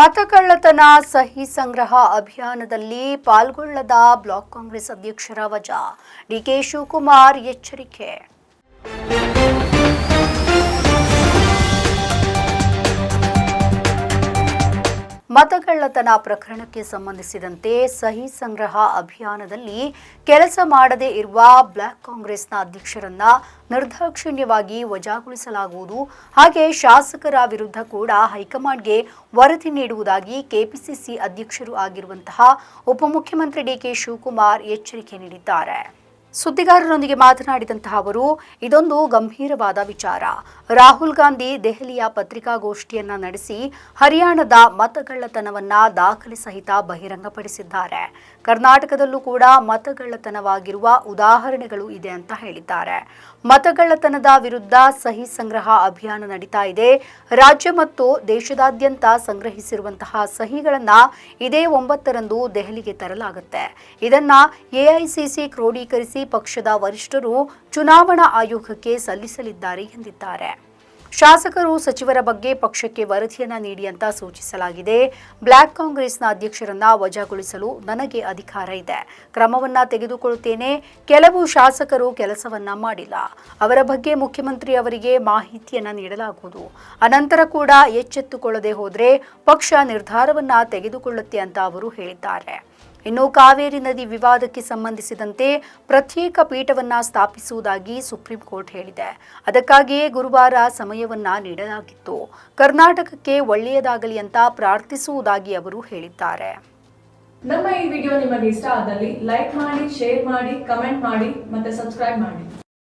ಮತಕಳ್ಳತನ ಸಹಿ ಸಂಗ್ರಹ ಅಭಿಯಾನದಲ್ಲಿ ಪಾಲ್ಗೊಳ್ಳದ ಬ್ಲಾಕ್ ಕಾಂಗ್ರೆಸ್ ಅಧ್ಯಕ್ಷರ ವಜಾ ಡಿಕೆ ಶಿವಕುಮಾರ್ ಎಚ್ಚರಿಕೆ. ಮತಗಳ್ಳತನ ಪ್ರಕರಣಕ್ಕೆ ಸಂಬಂಧಿಸಿದಂತೆ ಸಹಿ ಸಂಗ್ರಹ ಅಭಿಯಾನದಲ್ಲಿ ಕೆಲಸ ಮಾಡದೇ ಇರುವ ಬ್ಲಾಕ್ ಕಾಂಗ್ರೆಸ್ನ ಅಧ್ಯಕ್ಷರನ್ನ ನಿರ್ದಾಕ್ಷಿಣ್ಯವಾಗಿ ವಜಾಗೊಳಿಸಲಾಗುವುದು. ಹಾಗೆ ಶಾಸಕರ ವಿರುದ್ಧ ಕೂಡ ಹೈಕಮಾಂಡ್ಗೆ ವರದಿ ನೀಡುವುದಾಗಿ ಕೆಪಿಸಿಸಿ ಅಧ್ಯಕ್ಷರು ಆಗಿರುವಂತಹ ಉಪಮುಖ್ಯಮಂತ್ರಿ ಡಿಕೆ ಶಿವಕುಮಾರ್ ಎಚ್ಚರಿಕೆ ನೀಡಿದ್ದಾರೆ. ಸುದ್ದಿಗಾರರೊಂದಿಗೆ ಮಾತನಾಡಿದಂತಹ ಅವರು, ಇದೊಂದು ಗಂಭೀರವಾದ ವಿಚಾರ. ರಾಹುಲ್ ಗಾಂಧಿ ದೆಹಲಿಯ ಪತ್ರಿಕಾಗೋಷ್ಠಿಯನ್ನ ನಡೆಸಿ ಹರಿಯಾಣದ ಮತಗಳ್ಳತನವನ್ನ ದಾಖಲೆ ಸಹಿತ ಬಹಿರಂಗಪಡಿಸಿದ್ದಾರೆ. ಕರ್ನಾಟಕದಲ್ಲೂ ಕೂಡ ಮತಗಳ್ಳತನವಾಗಿರುವ ಉದಾಹರಣೆಗಳು ಇದೆ ಅಂತ ಹೇಳಿದ್ದಾರೆ. ಮತಗಳ್ಳತನದ ವಿರುದ್ಧ ಸಹಿ ಸಂಗ್ರಹ ಅಭಿಯಾನ ನಡೀತಾ ಇದೆ. ರಾಜ್ಯ ಮತ್ತು ದೇಶದಾದ್ಯಂತ ಸಂಗ್ರಹಿಸಿರುವಂತಹ ಸಹಿಗಳನ್ನ ಇದೇ ಒಂಬತ್ತರಂದು ದೆಹಲಿಗೆ ತರಲಾಗುತ್ತೆ. ಇದನ್ನ ಎಐಸಿಸಿ ಕ್ರೋಢೀಕರಿಸಿ ಪಕ್ಷದ ವರಿಷ್ಠರು ಚುನಾವಣಾ ಆಯೋಗಕ್ಕೆ ಸಲ್ಲಿಸಲಿದ್ದಾರೆ ಎಂದಿದ್ದಾರೆ. ಶಾಸಕರು ಸಚಿವರ ಬಗ್ಗೆ ಪಕ್ಷಕ್ಕೆ ವರದಿಯನ್ನ ನೀಡಿ ಅಂತ ಸೂಚಿಸಲಾಗಿದೆ. ಬ್ಲಾಕ್ ಕಾಂಗ್ರೆಸ್ನ ಅಧ್ಯಕ್ಷರನ್ನ ವಜಾಗೊಳಿಸಲು ನನಗೆ ಅಧಿಕಾರ ಇದೆ. ಕ್ರಮವನ್ನ ತೆಗೆದುಕೊಳ್ಳುತ್ತೇನೆ. ಕೆಲವು ಶಾಸಕರು ಕೆಲಸವನ್ನ ಮಾಡಿಲ್ಲ. ಅವರ ಬಗ್ಗೆ ಮುಖ್ಯಮಂತ್ರಿ ಅವರಿಗೆ ಮಾಹಿತಿಯನ್ನ ನೀಡಲಾಗುವುದು. ಅನಂತರ ಕೂಡ ಎಚ್ಚೆತ್ತುಕೊಳ್ಳದೆ ಹೋದರೆ ಪಕ್ಷ ನಿರ್ಧಾರವನ್ನ ತೆಗೆದುಕೊಳ್ಳುತ್ತೆ ಅಂತ ಅವರು ಹೇಳಿದ್ದಾರೆ. ಇನ್ನು ಕಾವೇರಿ ನದಿ ವಿವಾದಕ್ಕೆ ಸಂಬಂಧಿಸಿದಂತೆ ಪ್ರತ್ಯೇಕ ಪೀಠವನ್ನ ಸ್ಥಾಪಿಸುವುದಾಗಿ ಸುಪ್ರೀಂ ಕೋರ್ಟ್ ಹೇಳಿದೆ. ಅದಕ್ಕಾಗಿಯೇ ಗುರುವಾರ ಸಮಯವನ್ನ ನೀಡಲಾಗಿತ್ತು. ಕರ್ನಾಟಕಕ್ಕೆ ಒಳ್ಳೆಯದಾಗಲಿ ಅಂತ ಪ್ರಾರ್ಥಿಸುವುದಾಗಿ ಅವರು ಹೇಳಿದ್ದಾರೆ. ನಮ್ಮ ಈ ವಿಡಿಯೋ ನಿಮಗೆ ಇಷ್ಟ ಆದಲ್ಲಿ ಲೈಕ್ ಮಾಡಿ, ಶೇರ್ ಮಾಡಿ, ಕಮೆಂಟ್ ಮಾಡಿ ಮತ್ತೆ ಸಬ್ಸ್ಕ್ರೈಬ್ ಮಾಡಿ.